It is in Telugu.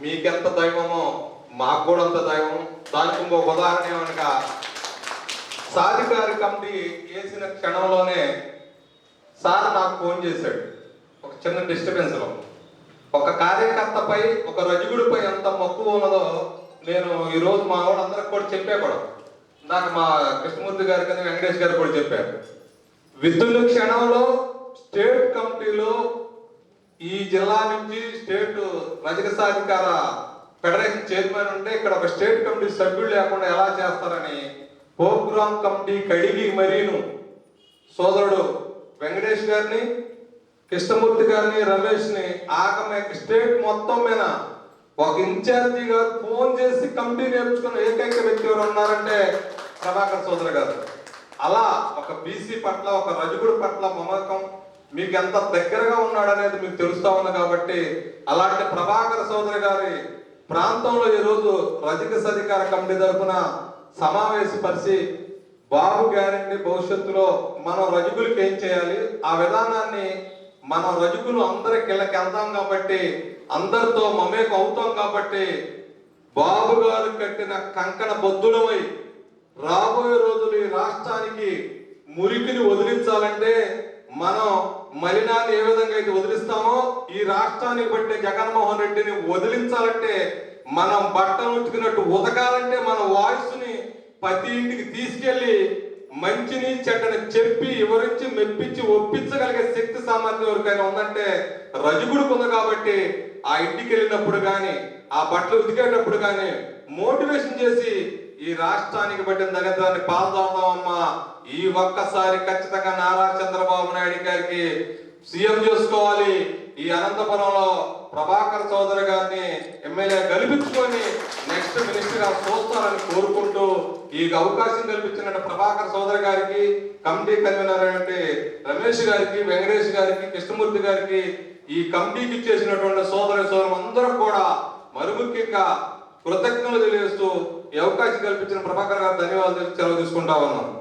మీకెంత దైవమో మాకు కూడా అంత దైవం దానికి ఇంకొక ఉదాహరణ ఏమనగా సాధికారి కమిటీ వేసిన క్షణంలోనే సార్ నాకు ఫోన్ చేశాడు. ఒక చిన్న డిస్టర్బెన్స్లో ఒక కార్యకర్తపై ఒక రజకుడిపై ఎంత మక్కువ ఉన్నదో నేను ఈరోజు మా వాళ్ళందరికి కూడా చెప్పే కూడా. నాకు మా కృష్ణమూర్తి గారి కింద వెంకటేష్ గారు కూడా చెప్పారు. విధులు క్షణంలో స్టేట్ కమిటీలో ఈ జిల్లా నుంచి స్టేట్ రజక సాధికార ఫెడరేషన్ చైర్మన్ ఉంటే ఇక్కడ ఒక స్టేట్ కమిటీ సభ్యులు లేకుండా ఎలా చేస్తారని ప్రోగ్రామ్ కమిటీ కడిగి మరీను సోదరుడు వెంకటేష్ గారిని కృష్ణమూర్తి గారిని రమేష్ని ఆగమే స్టేట్ మొత్తం మీద ఒక ఇన్ఛార్జి గారు ఫోన్ చేసి కమిటీ నేర్చుకున్న ఏకైక వ్యక్తి ఎవరు ఉన్నారంటే ప్రభాకర్ సోదరు గారు. అలా ఒక బీసీ పట్ల ఒక రజకుడు పట్ల మమకం మీకు ఎంత దగ్గరగా ఉన్నాడనేది మీకు తెలుస్తా ఉంది కాబట్టి అలాంటి ప్రభాకర సోదరి గారి ప్రాంతంలో ఈరోజు రజక సధికార కమిటీ తరఫున సమావేశపరిచి బాబు గ్యారంటీ భవిష్యత్తులో మనం రజకులకి ఏం చేయాలి? ఆ విధానాన్ని మన రజకులు అందరికి ఇళ్ళకి వెళ్తాం కాబట్టి అందరితో మమేకం అవుతాం కాబట్టి బాబు గారు కట్టిన కంకణ బొద్దులమై రాబోయే రోజులు ఈ రాష్ట్రానికి మురికిని వదిలించాలంటే మలినాన్ని ఏ విధంగా అయితే వదిలిస్తామో ఈ రాష్ట్రానికి బట్టే జగన్మోహన్ రెడ్డిని వదిలించాలంటే మనం బట్టలు ఉతుకున్నట్టు ఉతకాలంటే మన వాయిస్ని ప్రతి ఇంటికి తీసుకెళ్ళి మంచిని చెడ్డని చెప్పి వివరించి మెప్పించి ఒప్పించగలిగే శక్తి సామర్థ్యం ఎవరికైనా ఉందంటే రజుగుడికి ఉంది కాబట్టి ఆ ఇంటికి వెళ్ళినప్పుడు కానీ ఆ బట్టలు ఉతికేటప్పుడు కానీ మోటివేషన్ చేసి ఈ రాష్ట్రానికి పట్టిన దరిద్రాన్ని పాల్దామమ్మా. ఈ ఒక్కసారి ఖచ్చితంగా నారా చంద్రబాబు నాయుడు గారికి సీఎం చేసుకోవాలి. ఈ అనంతపురంలో ప్రభాకర్ చౌదరి గారిని ఎమ్మెల్యే గెలిపించుకొని నెక్స్ట్ మినిస్టర్గా చూస్తారని కోరుకుంటూ ఈ అవకాశం కల్పించిన ప్రభాకర్ చౌదరి గారికి కమిటీ కన్వీనర్ అంటే రమేష్ గారికి వెంకటేష్ గారికి కృష్ణమూర్తి గారికి ఈ కమిటీకి ఇచ్చేసినటువంటి సోదరి సోదరు అందరూ కూడా మరి ముఖ్యంగా కృతజ్ఞతలు తెలియజేస్తూ ఈ అవకాశం కల్పించిన ప్రభాకర్ గారు ధన్యవాదాలు సెలవు తీసుకుంటా ఉన్నాను